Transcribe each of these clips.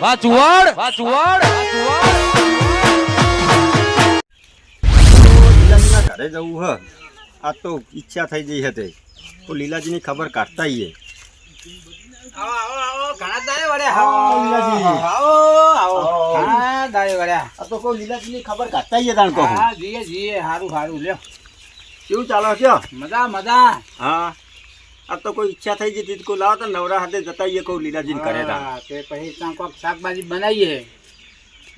વાહ ચુવાડ વાહ ચુવાડ વાહ ચુવાડ લીલાજીના ઘરે જવું હ. આ તો ઈચ્છા થઈ ગઈ હતી. તો લીલાજીની ખબર કાઢતા આવીએ આવો આવો આવો. ઘણા દાડે વળ્યા. આવો, લીલાજી. આવો આવો. આવો. ઘણા દાડે વળ્યા. આ તો કોઈ લીલાજીની ખબર કાઢતા આવીએ હા જીએ જીએ હારું હારું. લ્યો. કેવું ચાલો કયો મજા મજા. હા. આ તો કોઈ ઈચ્છા થઈ જતી તો કોઈ લાવો તો નવરા હાથે જતા આવીએ કહું લીલાજીને કરે હા, તે. પછી ત્યાં કોઈક શાકભાજી બનાવીએ.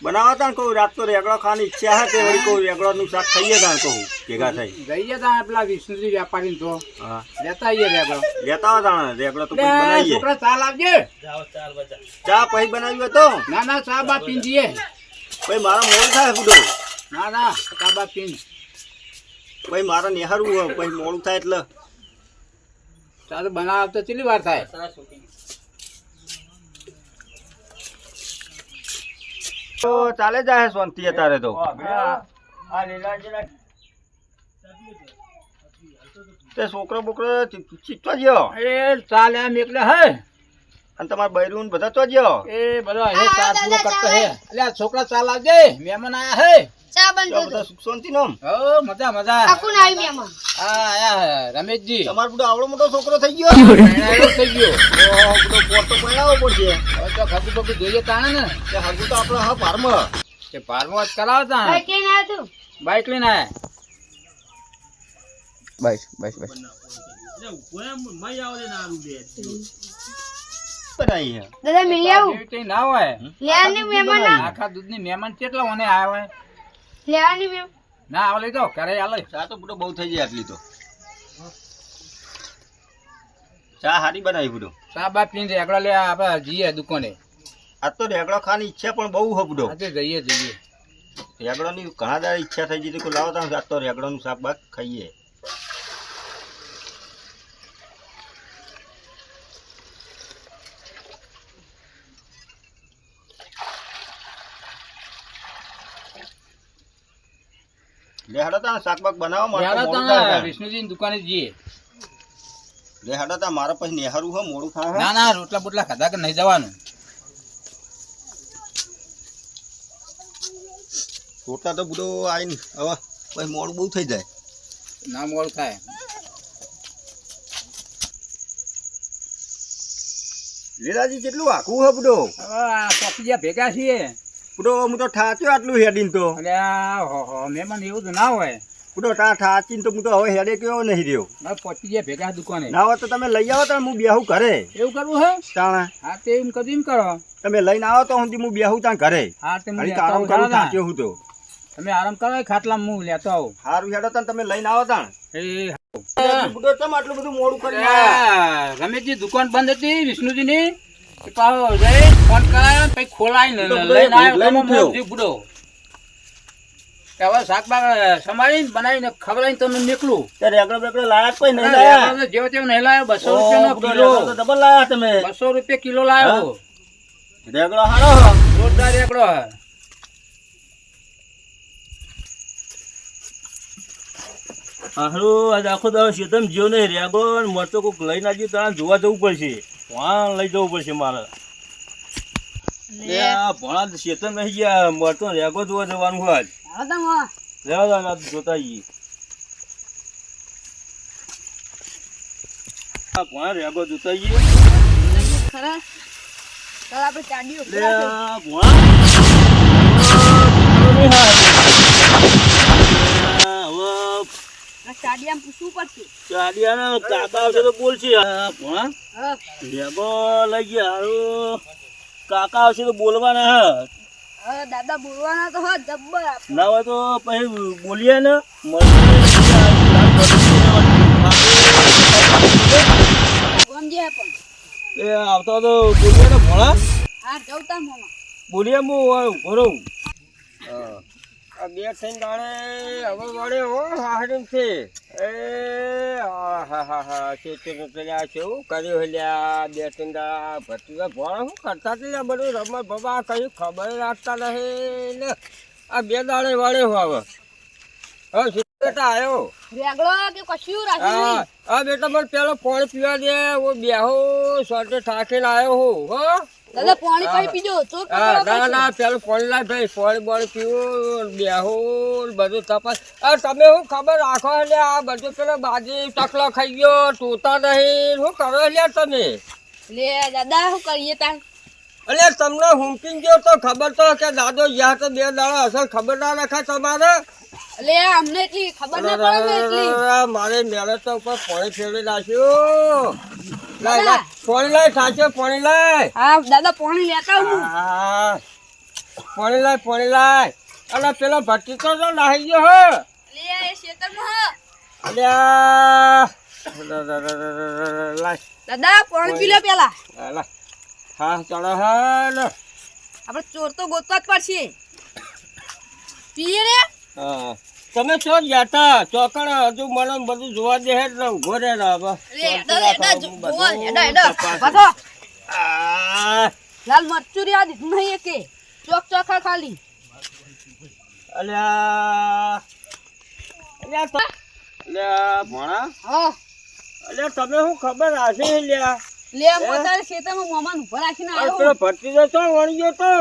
બનાવો તા કહું રાત તો રેગડો ખાવાની ઈચ્છા હે તે વળી કોઈ રેગડોનું શાક ખાઈએ તા કહું ભેગા થઈ. જઈએ તા પેલા વિષ્ણુજી વેપારી તો. લેતા આવીએ રેગડો. લેતા આવો રેગડો તો પછી બનાવીએ. છોકરા ચા લાવજે. ચા પછી બનાવ્યો તો? ના ના ચા બા પીન જઈએ પછી મારા મોડું થાય બુડો ના ના ચા બા પીન ભાઈ મારા નિહારવું હોય પછી મોડું થાય એટલે. ચા તો બનાવ તો કેટલી વાર થાય? તો ચાલે જાય શાંતિ અત્યારે તો. તે છોકરો બોકરો ચીચવા ગયો? એ ચાલે એમ એકલે હે. અને તમારા બૈરું ને બધા તો ગયો? એ બધા હે ચાલ પૂરો કરતો હે. એટલે આ છોકરા ચાલ આવજે મહેમાન આયા હે. તો બંધ બધા સુખ શાંતિ નો ઓ મજા મજા. કાકુન આવી મહેમાન આ આયા રમેશજી. તમારો બધો આવડો મોટો છોકરો થઈ ગયો? થઈ ગયો. તો બધો પોર તો પડશે. હવે તો ખગુ પગુ જોઈએ તાણે ને. તે હગું તો આપણે હા જ તું. બાઈક લઈને આયા. બસ બસ બસ દાદા મિલી આવું. ના હોય. લેવાની મહેમાન ના આખા દૂધની મહેમાન કેટલા મને આવ્યા હોય? લેવાની મેમ. ના આવ લઈ જાઓ આ લઈ ચા તો બુડો બહુ થઈ જાય આટલી તો. ચા હારી બનાવી બુડો ચા બા પીને એકડા લે આપણે જઈએ દુકાને. આજ તો રેગડો ખાવાની ઈચ્છા પણ બહુ હો બુડો આજે જઈએ જઈએ. રેગડોની ઘણા દાડા ઈચ્છા થઈ જતી કોઈ લાવો તો આ તો રેગડોનું શાક બાક ખાઈએ. તા વિષ્ણુજી દુકાને જઈએ. તા મારે પછી નેહારું હે મોડું ના ના રોટલા બોટલા ખાધા કે નહીં જવાનું? રોટલા તો બધો આવીને હવે પછી મોડું બહુ થઈ જાય. ના મોડું થાય. લીલાજી કેટલું આખું હે બધો? હવે આ પપીયા ભેગા છીએ બધો હું તો ઠાચ્યો આટલું હેડીને તો. હો હો મહેમાન એવું તો ના હોય. પૂરો ટા ઠાચીને તો હું તો હવે હેડે કેવો નહીં રહ્યો. પચી ગયા ભેગા દુકાને. ના હોય તો તમે લઈ આવો તો હું બેહું ઘરે. એવું કરવું હે? તાણા. હા તે એમ કદી એમ કરો. તમે લઈને આવો તો હું હું બેહું ત્યાં ઘરે. હા તે હું આરામ કરો જાણો હું તો. તમે આરામ કરો ખાટલામાં હું લેતો આવું. સારું હેડો તાણ તમે લઈને આવો તાણ. એ આટલું બધું મોડું કરી રમેશજી દુકાન બંધ હતી વિષ્ણુજીની? પાછો જઈ ફોન કરાયો ને પછી તો લઈને આવ્યો હવે સમારીને બનાવીને ખવડાવીને નીકળું. રેગડો બેગડો લાયા કોઈ નહીં લાયા. જેવો તેવો નહીં લાયો બસો રૂપિયાનો કિલો. રેગડો તો ડબલ લાયા તમે. બસો રૂપિયા કિલો લાયો. રેગડો હારો જોરદાર એકડો હારું આજ આખો દાવ શેતમ જ્યો ને રેગો મરતો કોક લઈને આવજો ત્યાં જોવા જવું પડશે. વાં લઈ જવું પડશે મારે. એ આ ભણા ચેતન નહીં ગયા. મળતો રેગો જોવા જવાનું હોય. રેવા જોતા જઈએ ભણા રેગો જોતા જઈએ ખરા. આપણે ચાડીઓ ભણા નહીં હારું. આ હવે ચાડિયામાં પૂછવું પડશે. ચાલિયાના કાકા આવશે તો બોલશે. ભણા હા. લેબો લઈ ગયા. હારું કાકા આવશે તો બોલવાના હા. દાદા બોલવાના તો હા જબ્બર ના હોય તો પછી બોલીએ ને. એ આવતા તો બોલીએ ને ભણા હા જવતા બોલીએ હું ભરો આ બે ત્રણ દાણે હવે વળે હો હાહરીમ છે. એ હા હા હા છે પેલા છે હું કર્યું હેલ્યા બે ત્રણ દાડા ભરતી ભણ હું કરતા લ્યા? બધું રમત બાબા કઈ ખબર રાખતા નહીં ને. આ બે દાડે વળે હો હવે. હવે શું બેટા આવ્યો રેગડો કે કશું રાખ્યું હા બેટા મને પેલો પાણી પીવા દે હું બેહો સોટે ઠાકીને આવ્યો હું હો. દાદા પાણી પાણી પીજો. તો ના ના. પેલું પાણી લાય ભાઈ પાણી બાણી પીવું બેહો બધું તપાસ. અરે તમે શું ખબર રાખો એટલે આ બધું પેલો બાજી ટકલો ખાઈ ગયો તોતા નહીં. શું કરો એટલે તમે? લે દાદા શું કરીએ તાર? એટલે તમને હુંકીને ગયો તો ખબર તો કે દાદો જ્યાં તો બે દાડા અસર ખબર ના રખાય તમારે? લે અમને એટલી ખબર ના પડે એટલી. મારે મેળે તો ઉપર પાણી ફેરવી નાખ્યું. લાય પાણી લાય સાચો પાણી લાય. હા દાદા પાણી લેતા હું હા પાણી લાય પાણી લાય. પેલો ભટ્ટી તો તો નાહી ગયો હે. લે એ ખેતરમાં અલ્યા દાદા પાણી પી લે પેલા. હા ચડે આપણે ચોર તો ગોતવા જ પડશે. પીએ રે? હા. તમે છો ગયા તા ચોકડ હજુ મને બધું જોવા દે હે ને ઊભો રહે ને હવે. લાલ મરચું આ દીધું નહીં એકે. ચોક ચોખા ખાલી. અલ્યા અલ્યા ભણા. હા. અલ્યા તમે શું ખબર આશે લ્યા? લે હું? તારે ખેતરમાં મોમાન ઊભા રાખીને આવ્યો ભટ્ટી તો ચો તો.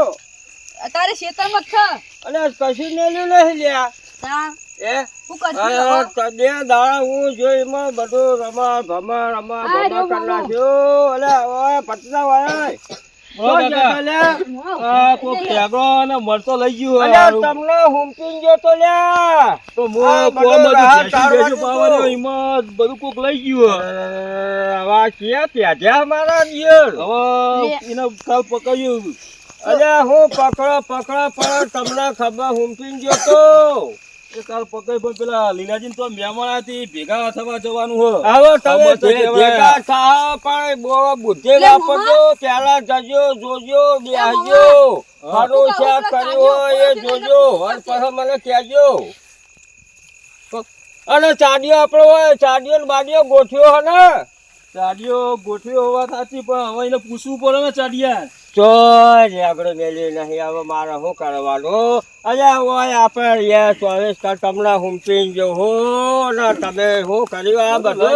તારે ખેતરમાં જ છે અલ્યા કશું ને નહીં લ્યા. તા એ શું કરશું આ હવે? તો બે દાડા હું જોઈ એમાં બધું રમા ભમા રમા હા, ભમા રમા, કરી નાખ્યું. અલ્યા ઓય પટના વાળા લઈ ગયું તમને હુંકીને ગયો તો લ્યા તો મો બધું કોક લઈ ગયું આવા ક્યાં ત્યાં મારા દિયર હવે એને કાલ પકડ્યું. અલ્યા હું પકડો પકડો પણ તમને ખબર હુમકીન ગયો તો. એ કાલ પકડી પણ પેલા લીલાજી તો મહેમાન હતી ભેગા થવા જવાનું હો. તમે. ભેગા થા પણ બુદ્ધિ વાપરજો પેલા જજો જોજો બેહજો. મારું કહું કર્યું એ જોજો. હર પછી મને કહેજો. અને ચાડીઓ આપણો હોય ચાડીઓ ને બાડીઓ ગોઠ્યો હે ને? ચાડીઓ ગોઠ્યો હોવા સાચી પણ હવે એને પૂછવું પડે ને ચાડિયા ચોર આગળ મેલી નહીં. હવે મારે શું કરવાનું? અરે હોય આપણે યાર ચોવીસ કલાક તમને હુંપી જો. હો ને તમે હું કર્યું આ બધું?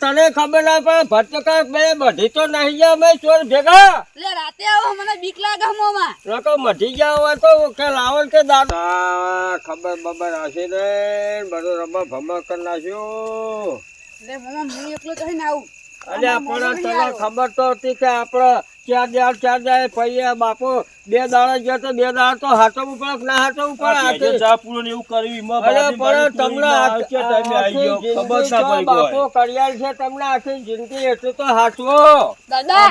તને ખબર ના પડે ભટકા બે મઢી તો નહીં ગયા મેં ચોર ભેગા? લે રાતે આવો મને બીક લાગે મોમાં લોકો મઢી ગયા હોય તો કે લાવો કે દાદા ખબર બબર હશે ને બધું રમા ભમા કરી નાખ્યું. એટલે મોમાં હું એકલો થઈને આવું. અલ્યા પણ તને ખબર તો હતી કે આપણે ચાર દાડ ચાર દાડ પૈયા બાપો બે દાડા ગયા તો બે દાડા તો હાથવું પડે ના હાથવું પડે ચા પૂરો ને એવું કરવી અરે પણ તમને પૂરીને ટાઈમે આવી ગયો. ખબર ના પડી બાપો કરિયાલ છે તમને આખી જિંદગી એટલું તો હાચવો. દાદા!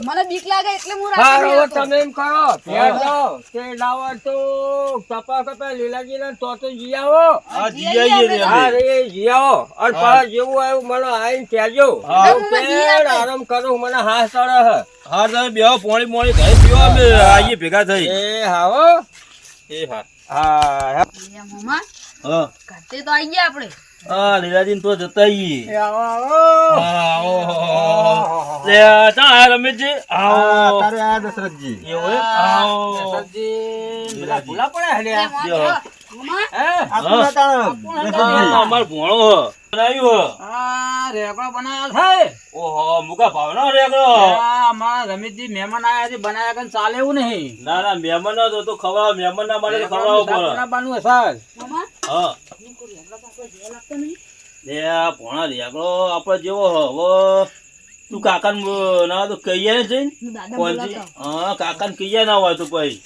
મને બીક લાગે એટલે હું હા હવે. તમે એમ કરો ભેળ જાઓ. તે લાવો તો તપા કપા લીલાજી ને તો તો જી આવો. હા, જી આવીએ રે હા રે જી આવો. અર પા જેવું આવ્યું મને આવીને કહેજો. હા. હું પેટ આરામ કરું મને હા ચડે હ હા તમે બેહો પોણી પોણી ઘરે પીઓ અમે. આવીએ ભેગા થઈ. એ હાવો એ હા. હા હા. ઘરે તો આવી ગયા આપણે. હા લીલાજી તો જતા આવીએ રમેશજી આવો આ દશરથજી. એવું આવો. ભૂલા પડ્યા લે હલ્યા મોમાં મોમાં. હે હા. આ અમાર ભોણો બનાવ્યું હ. બનાવ્યો છે. ઓહો મુકા ભાવનો રેગડો અમારા રમેશજી મહેમાન આયા છે બનાવ્યા કન ચાલે એવું નહીં. ના ના મહેમાન ના તો તો ખવડાવો. મહેમાન ના માટે ખવડાવવો પડે. બનાવવાનું હશે હા. આ ભોણા રેગડો આપણે જેવો હવે તું કાકાને ના તો કહીએ ને જઈને. હું દાદા કોણથી? હા કાકાને કહીએ ના હોય તો પછી.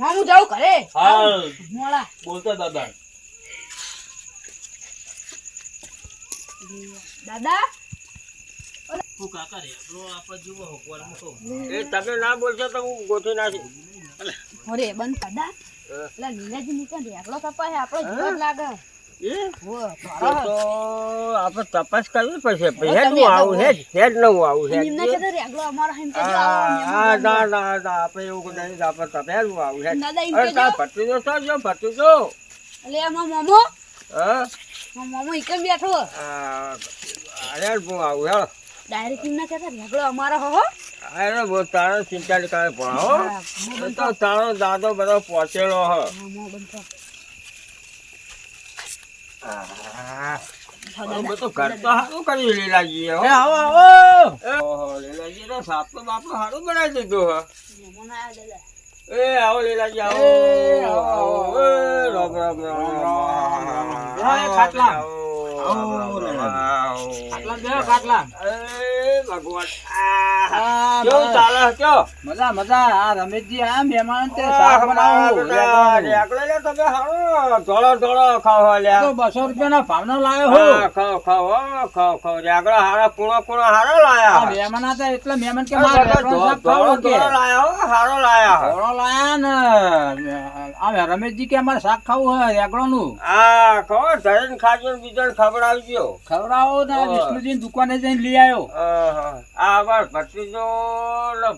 હા હું જાઉં ઘરે. હા મોડા. બોલતા દાદા. દાદા? તું કાકા રેગડો આપણે જેવો હ. કોરમાં એ તમે ના બોલશો તો હું ગોઠવી નાખી. અરે બંધ દાદા. પેલા લીલાજી નીકળ રેગડો કપાય છે આપણો જીવ લાગે. એ? હો તો તો આપણે તપાસ કરવી પડશે. હેડ આવું. હેડ હેડ ન આવું હેડ. ના ના ના આપણે એવું નહીં આપડે તમે આવું હેડ. ભત્રીજો છો જો ભત્રીજો. એટલે એમાં મોમો. હા? મોમો એકમ બેઠો? અરે હું આવું હેડ. ડાયરેક્ટ એમને કહેતા અમારો હો અરે તારો ચિંતા કરે તો તારો દાદો બધો પહોંચેલો હ. તો સારું કર્યું લીલાજીએ હો. આવો આવો. એ તો સાપલો બાપલો સારું બનાવી દીધું હે. એ આવો લીલાજી આવો. આવો, આવો રામ રામ રામ રામ. ખાટલા. મજા. મજા મજા આ રમેશજી આ મહેમાન તે શાક બનાવું ધોળો ધોળો ખાવ લ્યા તો બસો રૂપિયાના ભાવનો લાવ્યો હો હા, ખાવ ખાવ હો, ખાવ ખાવ રેગડો હારા કુણો કુણો હારો લાયા મહેમાન હતા એટલે મહેમાન કે મારે ધોળો લાયા હો, હારો લાયા લાયા ને આ રમેશજી કે અમારે શાક ખાવું હોય રેગડોનું હા ખબર ધરણ ખાજો બીજો ખવડાવી ગયો ખવડાવો ને વિષ્ણુજી દુકાને જઈને લઈ આવ્યો. આ અમાર ભત્રીજો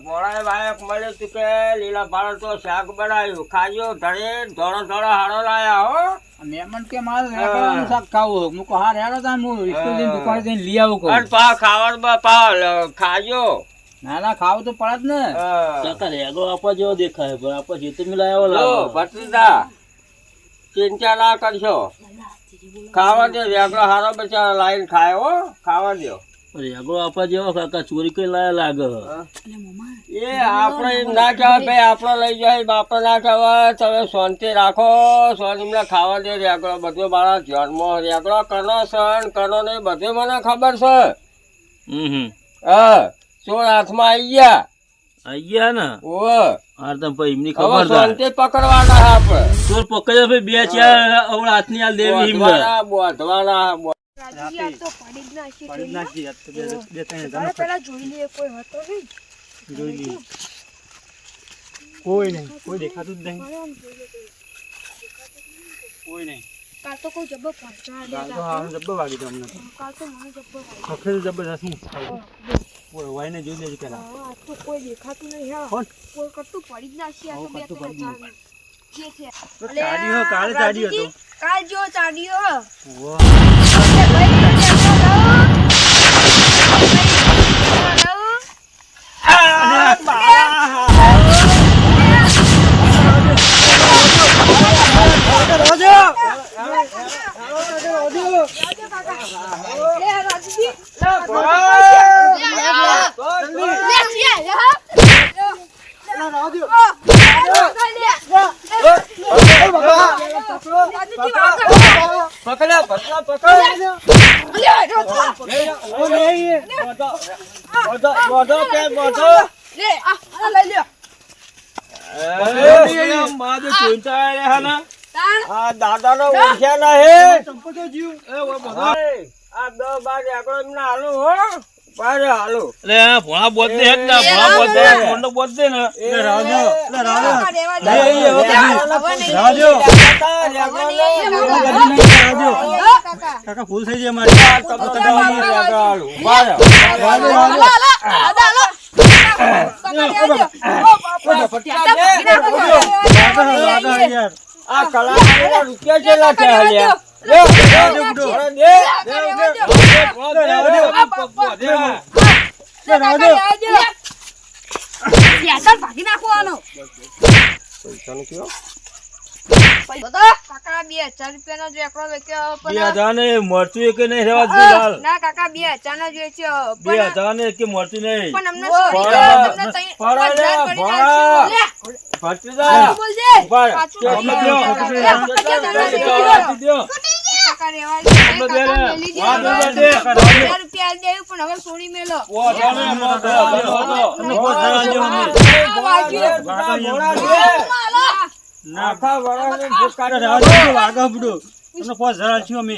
ભોળાએ બાયક મળ્યું તું કે લીલા ભાળ તો શાક બનાવ્યું. ખાજો ધરેન ધોળો ધોળો હાડો લાયા હો. મેમન મહેમાન કે મારે રેગડોનું શાક ખાવું હે. હું રેડો તાન હું વિષ્ણુજી દુકાને જઈને લઈ આવું કહું. પા ખાવાનું પા ખાજો. ના ના ખાવું તો પડે જ ને. હા. કાકા રેગો આપવા જેવો દેખાય પણ આપવા જેતો મિલાયો લાવો. ભત્રીજા. ચિંતા ના કરશો. ખાવા દો રેગડો હારો બચારો લાઈન ખાય હો. ખાવા દો રેગો આપવા જેવો કાકા ચોરી કઈ લાયા લાગે. એ આપણે એમ ના કહેવાય ભાઈ આપણો લઈ જાય બાપા ના કહેવાય તમે શાંતિ રાખો શાંતિમાં ખાવા દે રેગડો બધો મારા જન્મ રેગડો કરો સન કરો નહીં બધું મને ખબર છે. હમ હમ. હા. ચોર હાથમાં આવી ગયા. આઈ ગયા ને? ઓ હાર તમે પછી એમની ખબર શાંતિ પકડવાના છે આપણે ચોર પકડ્યો ભાઈ બે ચાર અવળા હાથની હાલ દેવી હિંમત બોધવાના બોધવાના બો- રાજુજી આ તો પડી જ. નાખી ટ્રેનમાં. તારે પેલા જોઈ લઈએ કોઈ હતો નહીં. કોઈ દેખાતું જ નહીં. કોઈ નહીં. કાલ તો કોઈ પહોંચવા કાલ તો હા જબ્બો વાગી તો અમને કાલ તો મને જબ્બર વાગ્યો. ખખેલ હું ઓય વાઈને જોઈ લેજો પેલા હા, તો કોઈ દેખાતું નહીં હા કોણ? કોઈ કરતું પડી જ નાખી આ તો બે ત્રણ ચાર જે છે તો કાલે ચાડ્યો રાજુજી, હતો. કાલ જો ચાડ્યો હ. ભાઈ, એટલે આપણો લાવો. લે, રાજુજી. લે, છીએ, લે, હા. લે, લે, લે. લે, બોધો આ. આ દાદાનો ઓળખ્યા નહીં આ દસ બાર એકડો એમને હાલું હો બાર હાલું આ ભોળા દે ના ભોળા બોધ દે દે ને રાજો કાકા દે. રાજો રાજો ફૂલ થઈ જાય મારી હાલો હાલો, હાલો. હાલો, હાલો. દો. આ કલાકારોના રૂપિયા કેટલા દે. કાકા, દો. દો. બે હજાર એકડો વેચ્યો બે હજાર ને મળતું એ કે નહીં રહેવા દીધું ના કાકા બે હજાર નો જ વેચ્યો બે હજાર ને કે મળતું નહીં પણ અમને ભત્રીજા. ઊભા. દે. અમે કાકા બે મેલી દે. વાત હવે દે, હજાર રૂપિયા આલી દેવું પણ હવે સોરી મેલો વો જાને મો દો, દો, દો. અમને કોઈ જરા જો અમે. આ વાગ્યું. ભોળા દે. હાલો. આખા વરાને ભૂખ કાઢી રાજો નાખો. વાગા બુડો તમને પાંચ હજાર છું અમે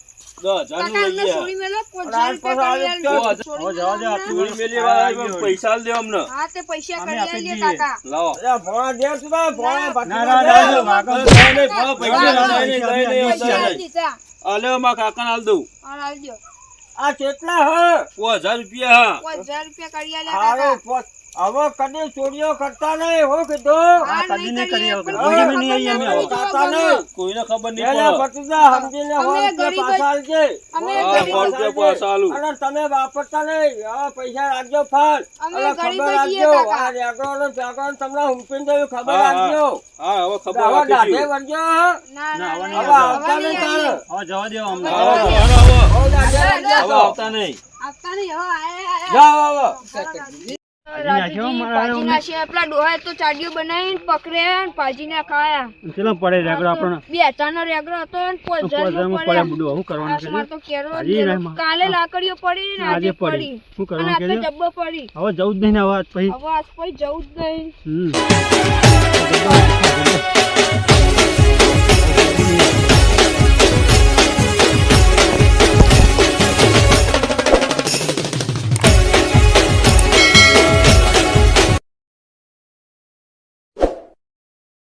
પાસે દે, અમને. હા તે પૈસા કરી કાકા. લાવો. દે ના ના પૈસા. અલે દઉં. આ કેટલા હ? પાંચ હજાર રૂપિયા હા. કોઈ હજાર રૂપિયા કરી કાકા. હવે કદી ચોરીઓ કરતા નહીં હો કીધું કદી નહીં કરી પણ હા, કોઈને નહીં આવીએ ખબર અમે. નહીં પડે. નહીં. કોઈને ખબર નહીં પડે ભત્રીજા સમજીને જ- પાછા આલજે. અમે ગરીબ પાછા પાછા અને તમે વાપરતા નહીં આ પૈસા રાખજો ફળ અમે અને ગરીબ ખબર રાખજો કાકા. આ રેગડો ને પેગડો ને તમને હુંપીને જોયું ખબર હા, હા. રાખજો હા હવે ખબર હવે રાખીશું. દાઢે વળજો ના, ના, હવે હવે હવે આવતા નહીં નહીં તારે હવે જવા દેવો અમને આવો, હવે આવો, આવો. હવે હવે. આવતા નહીં આવતા નહીં, હવે આયા, આયા. જાવ હવે કાલે લાકડીઓ પડી ને આજે પડી. જબ્બો પડી. હવે જવું જ નહીં હવે આજ પછી હવે આજ પછી જવું જ નહીં.